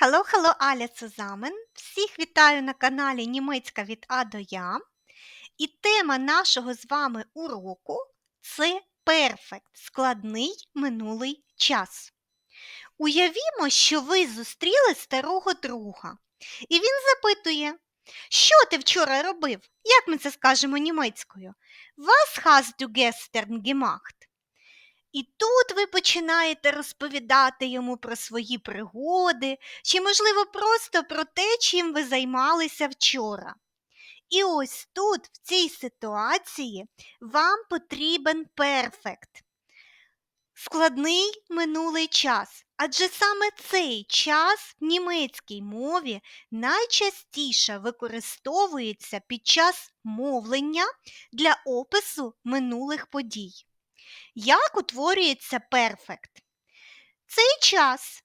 Hello, hello, Аля Цузамен. Всіх вітаю на каналі Німецька від А до Я. І тема нашого з вами уроку це перфект, складний минулий час. Уявімо, що ви зустріли старого друга, і він запитує, що ти вчора робив? Як ми це скажемо німецькою? Was hast du gestern gemacht? І тут ви починаєте розповідати йому про свої пригоди, чи, можливо, просто про те, чим ви займалися вчора. І ось тут, в цій ситуації, вам потрібен перфект. Складний минулий час, адже саме цей час в німецькій мові найчастіше використовується під час мовлення для опису минулих подій. Як утворюється перфект? Цей час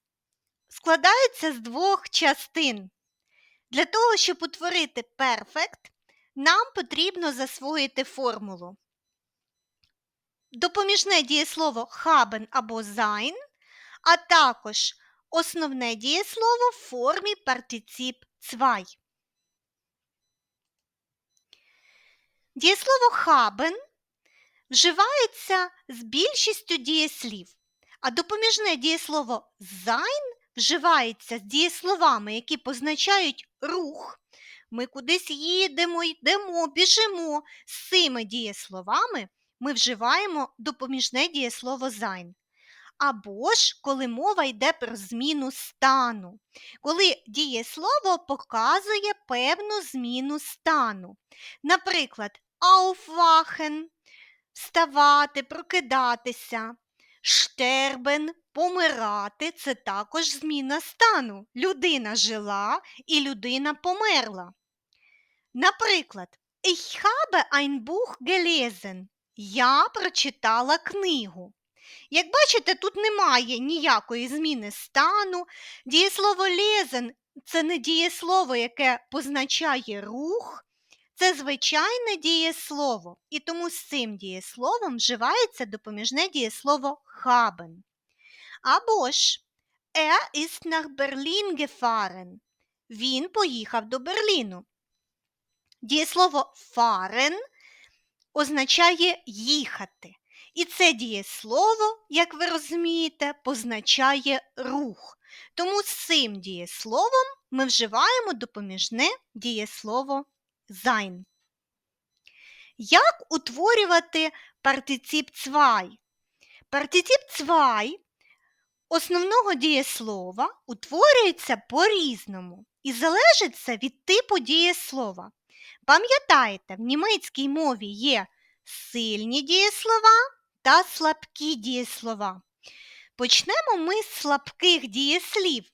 складається з двох частин. Для того, щоб утворити перфект, нам потрібно засвоїти формулу. Допоміжне дієслово haben або sein, а також основне дієслово в формі партицип zwei. Дієслово haben вживається з більшістю дієслів, а допоміжне дієслово sein вживається з дієсловами, які позначають рух. Ми кудись їдемо, йдемо, біжимо. З цими дієсловами ми вживаємо допоміжне дієслово sein. Або ж коли мова йде про зміну стану, коли дієслово показує певну зміну стану. Наприклад, aufwachen вставати, прокидатися. Штербен помирати це також зміна стану. Людина жила і людина померла. Наприклад, Ich habe ein Buch gelesen. Я прочитала книгу. Як бачите, тут немає ніякої зміни стану. Дієслово lesen – це не дієслово, яке позначає рух, це звичайне дієслово, і тому з цим дієсловом вживається допоміжне дієслово haben. Або ж er ist nach Berlin gefahren. Він поїхав до Берліну. Дієслово fahren означає їхати. І це дієслово, як ви розумієте, позначає рух. Тому з цим дієсловом ми вживаємо допоміжне дієслово sein. Як утворювати партицип цвай? Партицип цвай основного дієслова утворюється по-різному і залежить це від типу дієслова. Пам'ятаєте, в німецькій мові є сильні дієслова та слабкі дієслова. Почнемо ми з слабких дієслів.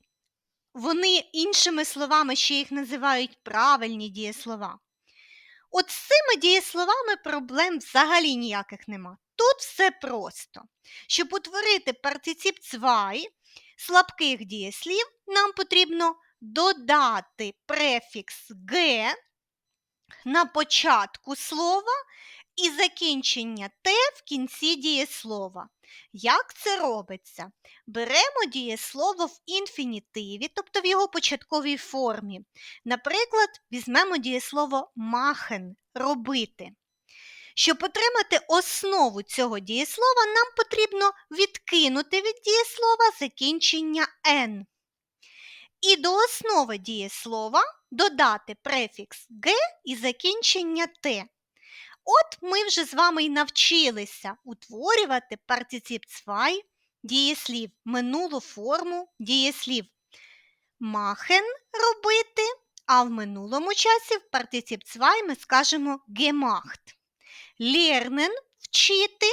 Вони, іншими словами, ще їх називають правильні дієслова. От з цими дієсловами проблем взагалі ніяких нема. Тут все просто. Щоб утворити партицип цвай слабких дієслів, нам потрібно додати префікс г на початку слова і закінчення Т в кінці дієслова. Як це робиться? Беремо дієслово в інфінітиві, тобто в його початковій формі. Наприклад, візьмемо дієслово machen робити. Щоб отримати основу цього дієслова, нам потрібно відкинути від дієслова закінчення N. І до основи дієслова додати префікс Г і закінчення Т. От ми вже з вами й навчилися утворювати партицип цвай дієслів, минулу форму дієслів. Махен робити, а в минулому часі в партицип цвай ми скажемо gemacht. Lernen вчити,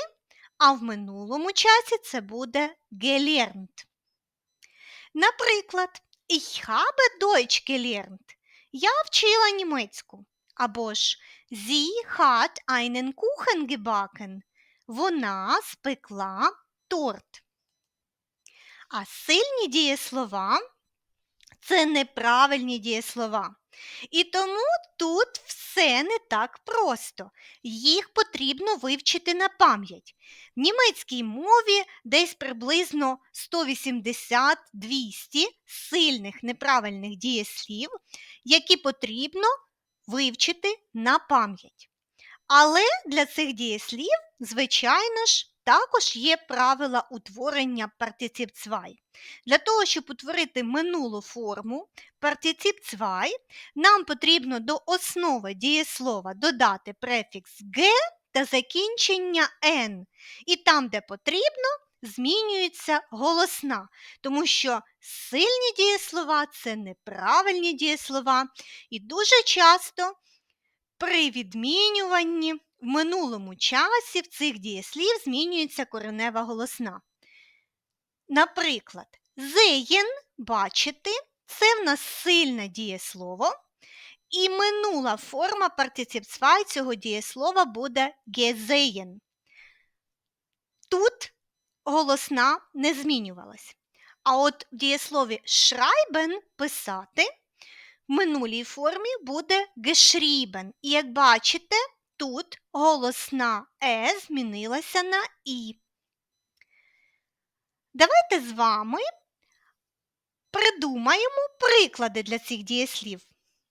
а в минулому часі це буде gelernt. Наприклад, ich habe Deutsch gelernt. Я вчила німецьку. Або ж Sie hat einen Kuchen gebacken. Вона спекла торт. А сильні дієслова це неправильні дієслова. І тому тут все не так просто. Їх потрібно вивчити на пам'ять. В німецькій мові десь приблизно 180-200 сильних неправильних дієслів, які потрібно вивчити на пам'ять. Але для цих дієслів, звичайно ж, також є правила утворення партицип цвай. Для того, щоб утворити минулу форму партицип цвай, нам потрібно до основи дієслова додати префікс г та закінчення «н». І там, де потрібно, змінюється голосна, тому що сильні дієслова це неправильні дієслова, і дуже часто при відмінюванні в минулому часі в цих дієслів змінюється коренева голосна. Наприклад, зеєн бачити це в нас сильне дієслово, і минула форма партиципцвай цього дієслова буде gesehen. Тут голосна не змінювалась. А от в дієслові schreiben писати в минулій формі буде geschrieben. І як бачите, тут голосна е змінилася на і. Давайте з вами придумаємо приклади для цих дієслів.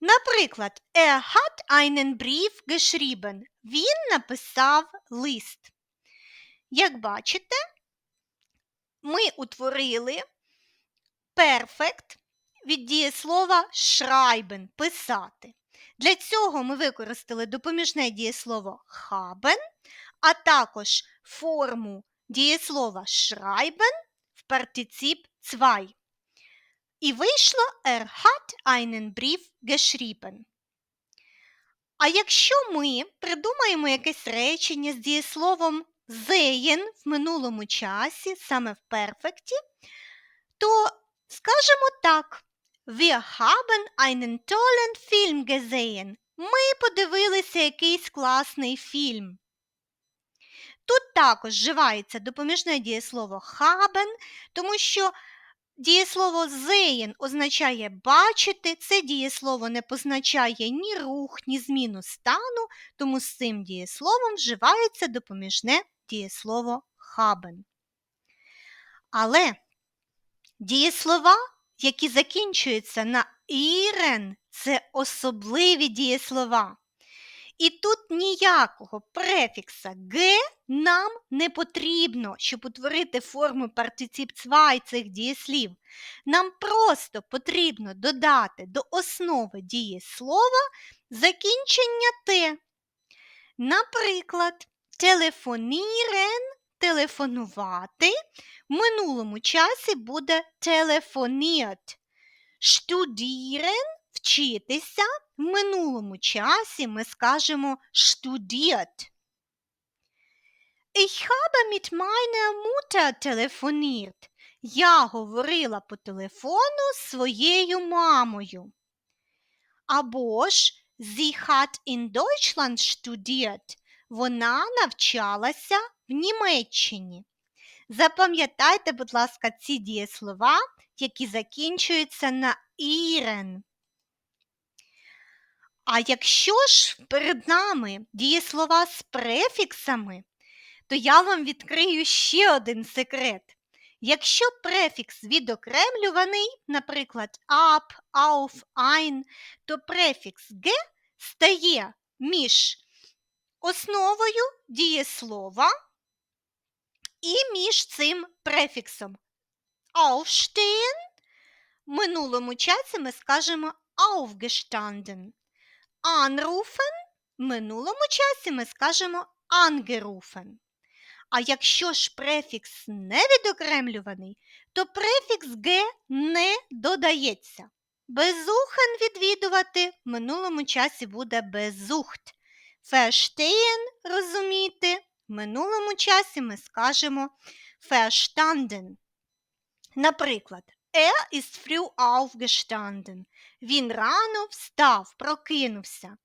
Наприклад, er hat einen Brief geschrieben. Він написав лист. Як бачите, ми утворили перфект від дієслова schreiben – писати. Для цього ми використали допоміжне дієслово haben, а також форму дієслова schreiben в партицип zwei. І вийшло er hat einen Brief geschrieben. А якщо ми придумаємо якесь речення з дієсловом sehen в минулому часі, саме в перфекті, то скажемо так. Wir haben einen tollen Film gesehen. Ми подивилися якийсь класний фільм. Тут також вживається допоміжне дієслово haben, тому що дієслово sehen означає бачити, це дієслово не позначає ні рух, ні зміну стану, тому з цим дієсловом вживається допоміжне дієслово haben. Але дієслова, які закінчуються на ірен, це особливі дієслова. І тут ніякого префікса г нам не потрібно, щоб утворити форму партицип цвай цих дієслів. Нам просто потрібно додати до основи дієслова закінчення те. Наприклад, телефонірен телефонувати в минулому часі буде телефоніт. Штудірен вчитися в минулому часі ми скажемо studiert. Ich habe mit meiner Mutter telefoniert. Я говорила по телефону з своєю мамою. Або ж Sie hat in Deutschland studiert. Вона навчалася в Німеччині. Запам'ятайте, будь ласка, ці дієслова, які закінчуються на ірен. А якщо ж перед нами дієслова з префіксами, то я вам відкрию ще один секрет. Якщо префікс відокремлюваний, наприклад, up, auf, ein, то префікс г стає між основою дієслова і між цим префіксом. Aufstehen в минулому часі ми скажемо aufgestanden. Anrufen в минулому часі ми скажемо angerufen. А якщо ж префікс не відокремлюваний, то префікс г не додається. Безухен відвідувати в минулому часі буде безухт. Verstehen – розуміти. В минулому часі ми скажемо verstanden. Наприклад, er ist früh aufgestanden. Він рано встав, прокинувся.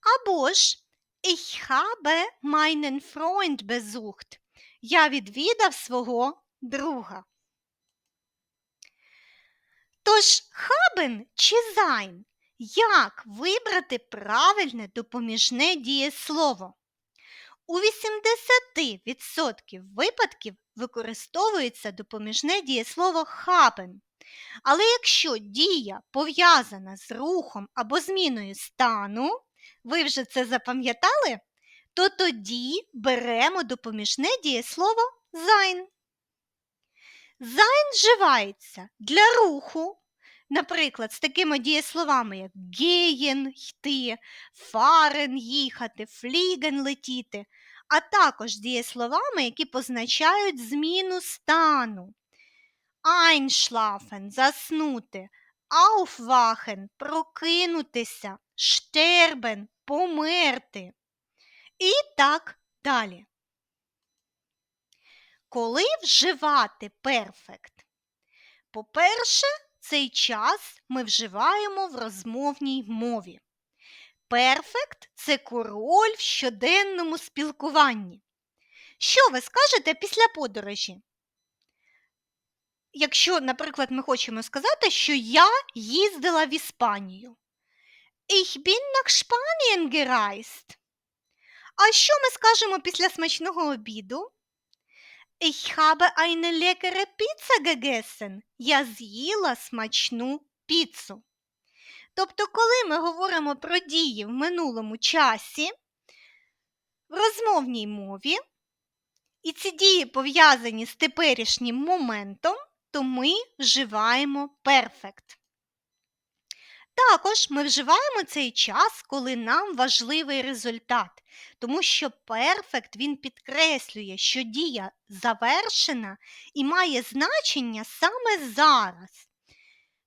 Або ж ich habe meinen Freund besucht. Я відвідав свого друга. Тож, haben чи sein? Як вибрати правильне допоміжне дієслово? У 80% випадків використовується допоміжне дієслово haben. Але якщо дія пов'язана з рухом або зміною стану, ви вже це запам'ятали, то тоді беремо допоміжне дієслово sein. Sein вживається для руху, наприклад, з такими дієсловами, як gehen – йти, fahren – їхати, fliegen – летіти, а також дієсловами, які позначають зміну стану. Einschlafen – заснути, aufwachen – прокинутися, sterben – померти. І так далі. Коли вживати перфект? По-перше, цей час ми вживаємо в розмовній мові. Перфект це король в щоденному спілкуванні. Що ви скажете після подорожі? Якщо, наприклад, ми хочемо сказати, що я їздила в Іспанію. Ich bin nach Spanien gereist. А що ми скажемо після смачного обіду? Ich habe eine leckere Pizza gegessen. Я з'їла смачну піцу. Тобто, коли ми говоримо про дії в минулому часі, в розмовній мові, і ці дії пов'язані з теперішнім моментом, то ми вживаємо перфект. Також ми вживаємо цей час, коли нам важливий результат, тому що перфект він підкреслює, що дія завершена і має значення саме зараз.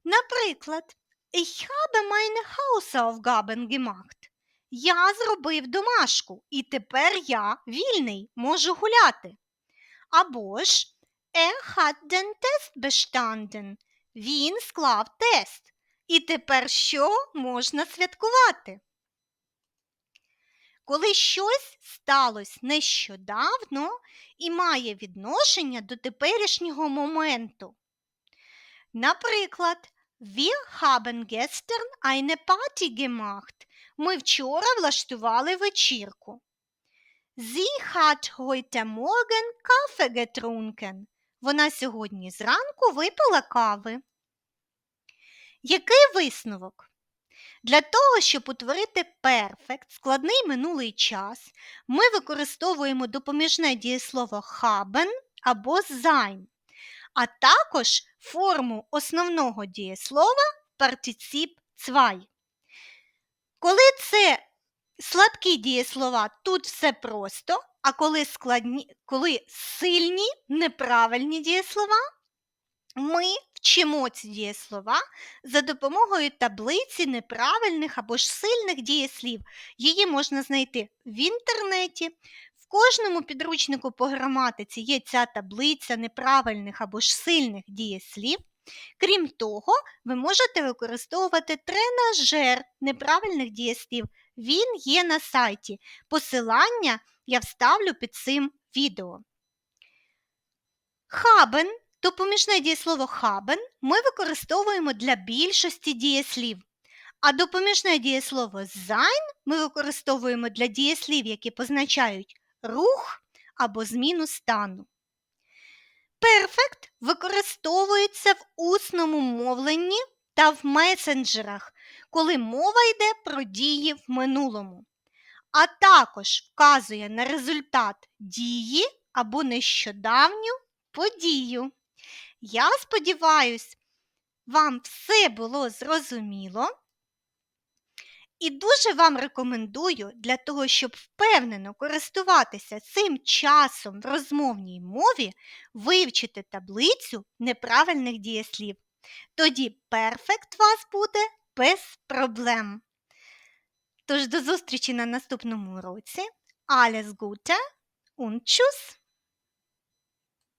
Наприклад, Ich habe meine Hausaufgaben gemacht. Я зробив домашку, і тепер я вільний, можу гуляти. Або ж Er hat den Test bestanden. Він склав тест. І тепер що можна святкувати? Коли щось сталося нещодавно і має відношення до теперішнього моменту. Наприклад, Wir haben gestern eine Party gemacht. Ми вчора влаштували вечірку. Sie hat heute Morgen Kaffee getrunken. Вона сьогодні зранку випила кави. Який висновок? Для того, щоб утворити перфект, складний минулий час, ми використовуємо допоміжне дієслово haben або sein, а також форму основного дієслова партиціп zwei. Коли це слабкі дієслова, тут все просто, а коли складні, коли сильні, неправильні дієслова, ми вчимо ці дієслова за допомогою таблиці неправильних або ж сильних дієслів. Її можна знайти в інтернеті. В кожному підручнику по граматиці є ця таблиця неправильних або ж сильних дієслів. Крім того, ви можете використовувати тренажер неправильних дієслів. Він є на сайті. Посилання я вставлю під цим відео. Хабен Допоміжне дієслово haben ми використовуємо для більшості дієслів, а допоміжне дієслово sein ми використовуємо для дієслів, які позначають рух або зміну стану. Перфект використовується в усному мовленні та в месенджерах, коли мова йде про дії в минулому, а також вказує на результат дії або нещодавню подію. Я сподіваюсь, вам все було зрозуміло. І дуже вам рекомендую для того, щоб впевнено користуватися цим часом в розмовній мові, вивчити таблицю неправильних дієслів. Тоді перфект вас буде без проблем. Тож до зустрічі на наступному уроці. Alles Gute und Tschüss!